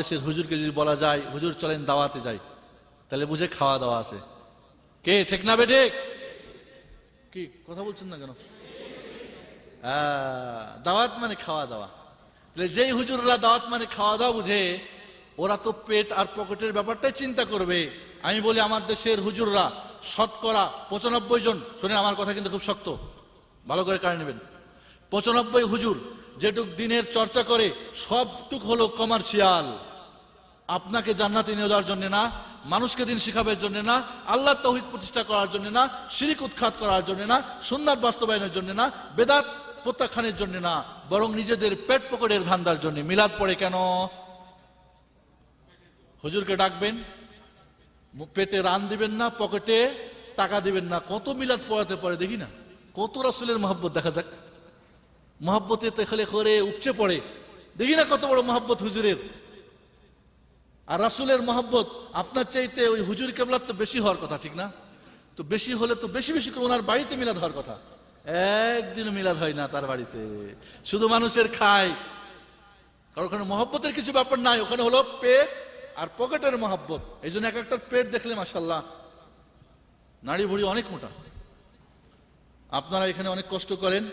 দেশের হুজুরকে যদি বলা যায়, হুজুর, চলেন দাওয়াতে যাই। তাহলে বুঝে খাওয়া দাওয়া আছে। কে? ঠিক না বে ঠিক? কি? কথা বলছেন না কেন? দাওয়াত মানে খাওয়া দাওয়া। তাহলে যেই হুজুররা দাওয়াত মানে খাওয়া দাওয়া বুঝে, ওরা তো পেট আর পকেটের ব্যাপারটাই চিন্তা করবে। আমি বলি আমার দেশের হুজুররা শতকরা পঁচানব্বই জন শুনে আমার কথা কিন্তু খুব শক্ত, ভালো করে কারণ নেবেন। পঁচানব্বই হুজুর যেটুক দিনের চর্চা করে, সবটুক হলো কমার্শিয়াল আপনাকে জান্নাতে নিয়ে যাওয়ার জন্য না, মানুষকে দিন শিখাবের জন্য না আল্লাহ তৌহিদ প্রতিষ্ঠা করার জন্য না, শিরিক উৎখাত করার জন্য না, সুন্নাত বাস্তবায়নের জন্য না, বেদাত প্রত্যাখ্যানের জন্য না, বরং নিজেদের পেট পকেটের ধান্দার জন্য। মিলাদ পড়ে কেন? হুজুরকে ডাকবেন পেটে রান দিবেন না, পকেটে টাকা দিবেন না। কত মিলাদ পড়াতে পারে দেখি না। কত রাসুলের মহব্বত দেখা যাক। মহব্বতে তেখলে করে উপচে পড়ে। দেখি না কত বড় মহাব্বত হুজুরের। আর রাসুলের মহব্বত আপনার চাইতে ওই হুজুর কেবলার তো বেশি হওয়ার কথা, ঠিক না? তো বেশি হলে তো বেশি বেশি করে ওনার বাড়িতে মিলাদ হওয়ার কথা। একদিন মিলাদ হয় না তার বাড়িতে। শুধু মানুষের খায়। কারণ ওখানে মহব্বতের কিছু ব্যাপার নাই, ওখানে হলো পেট আর পকেটের মহব্বত। এই জন্য এক একটা পেট দেখলে মাসাল্লাহ নাড়ি ভুড়ি অনেক মোটা। আপনারা এখানে অনেক কষ্ট করেন।